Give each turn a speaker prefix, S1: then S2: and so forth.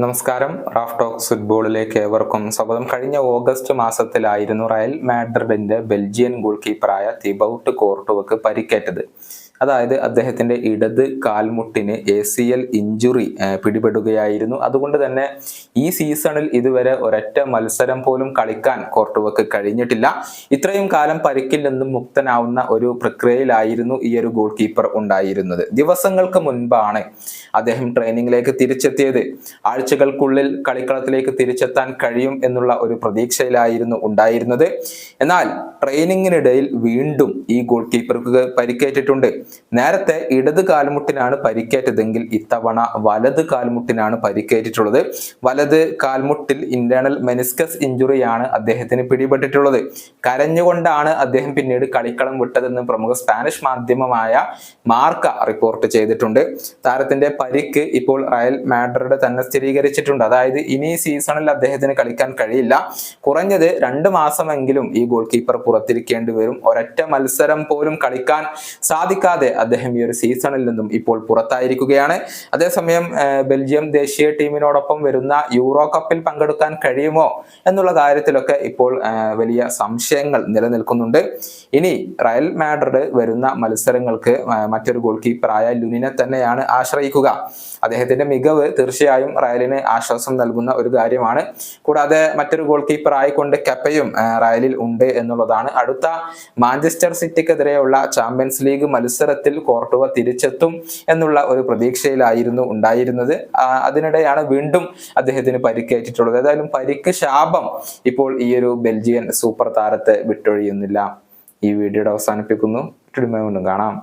S1: നമസ്കാരം. Raf talks ഫുട്ബോളിലേക്ക് ഏവർക്കും സ്വാഗതം. കഴിഞ്ഞ ഓഗസ്റ്റ് മാസത്തിലായിരുന്നു റയൽ മാഡ്രിഡിന്റെ ബെൽജിയൻ ഗോൾ കീപ്പറായ തിബൌട്ട് കോർട്ടുവക്ക് പരിക്കേറ്റത്. അതായത് അദ്ദേഹത്തിന്റെ ഇടത് കാൽമുട്ടിന് എ സി എൽ ഇഞ്ചുറി പിടിപെടുകയായിരുന്നു. അതുകൊണ്ട് തന്നെ ഈ സീസണിൽ ഇതുവരെ ഒരൊറ്റ മത്സരം പോലും കളിക്കാൻ കോർട്ടുവക്ക് കഴിഞ്ഞിട്ടില്ല. ഇത്രയും കാലം പരിക്കിൽ നിന്നും മുക്തനാവുന്ന ഒരു പ്രക്രിയയിലായിരുന്നു ഈ ഒരു ഗോൾ കീപ്പർ ഉണ്ടായിരുന്നത്. ദിവസങ്ങൾക്ക് മുൻപാണ് അദ്ദേഹം ട്രെയിനിങ്ങിലേക്ക് തിരിച്ചെത്തിയത്. ആഴ്ചകൾക്കുള്ളിൽ കളിക്കളത്തിലേക്ക് തിരിച്ചെത്താൻ കഴിയും എന്നുള്ള ഒരു പ്രതീക്ഷയിലായിരുന്നു ഉണ്ടായിരുന്നത്. എന്നാൽ ട്രെയിനിങ്ങിനിടയിൽ വീണ്ടും ഈ ഗോൾ കീപ്പർക്ക് പരിക്കേറ്റിട്ടുണ്ട്. നേരത്തെ ഇടത് കാൽമുട്ടിനാണ് പരിക്കേറ്റതെങ്കിൽ ഇത്തവണ വലത് കാൽമുട്ടിനാണ് പരിക്കേറ്റിട്ടുള്ളത്. വലത് കാൽമുട്ടിൽ ഇന്റേണൽ മെനിസ്കസ് ഇഞ്ചുറിയാണ് അദ്ദേഹത്തിന് പിടിപെട്ടിട്ടുള്ളത്. കരഞ്ഞുകൊണ്ടാണ് അദ്ദേഹം പിന്നീട് കളിക്കളം വിട്ടതെന്ന് പ്രമുഖ സ്പാനിഷ് മാധ്യമമായ മാർക്ക റിപ്പോർട്ട് ചെയ്തിട്ടുണ്ട്. താരത്തിന്റെ പരിക്ക് ഇപ്പോൾ റയൽ മാഡ്രിഡ് തന്നെ സ്ഥിരീകരിച്ചിട്ടുണ്ട്. അതായത് ഇനി സീസണിൽ അദ്ദേഹത്തിന് കളിക്കാൻ കഴിയില്ല. കുറഞ്ഞത് രണ്ട് മാസമെങ്കിലും ഈ ഗോൾ കീപ്പർ പുറത്തിരിക്കേണ്ടി വരും. ഒരൊറ്റ മത്സരം പോലും കളിക്കാൻ സാധിക്കാതെ അദ്ദേഹം ഈ ഒരു സീസണിൽ നിന്നും ഇപ്പോൾ പുറത്തായിരിക്കുകയാണ്. അതേസമയം ബെൽജിയം ദേശീയ ടീമിനോടൊപ്പം വരുന്ന യൂറോ കപ്പിൽ പങ്കെടുക്കാൻ കഴിയുമോ എന്നുള്ള കാര്യത്തിലൊക്കെ ഇപ്പോൾ വലിയ സംശയങ്ങൾ നിലനിൽക്കുന്നുണ്ട്. ഇനി റയൽ മാഡ്രിഡ് വരുന്ന മത്സരങ്ങൾക്ക് മറ്റൊരു ഗോൾ കീപ്പറായ ലുനിനെ തന്നെയാണ് ആശ്രയിക്കുക. അദ്ദേഹത്തിന്റെ മികവ് തീർച്ചയായും റയലിന് ആശ്വാസം നൽകുന്ന ഒരു കാര്യമാണ്. കൂടാതെ മറ്റൊരു ഗോൾ കീപ്പർ ആയിക്കൊണ്ട് കപ്പയും റയലിൽ ഉണ്ട് എന്നുള്ളതാണ് അടുത്ത മാഞ്ചസ്റ്റർ സിറ്റിക്കെതിരെയുള്ള ചാമ്പ്യൻസ് ലീഗ് മത്സരത്തിൽ കോർട്ടുവ തിരിച്ചെത്തും എന്നുള്ള ഒരു പ്രതീക്ഷയിലായിരുന്നു ഉണ്ടായിരുന്നത്. അതിനിടെയാണ് വീണ്ടും അദ്ദേഹത്തിന് പരിക്കേറ്റിട്ടുള്ളത്. ഏതായാലും പരിക്ക് ശാപം ഇപ്പോൾ ഈ ഒരു ബെൽജിയൻ സൂപ്പർ താരത്തെ വിട്ടൊഴിയുന്നില്ല. ഈ വീഡിയോയുടെ അവസാനിപ്പിക്കുന്നു. കാണാം.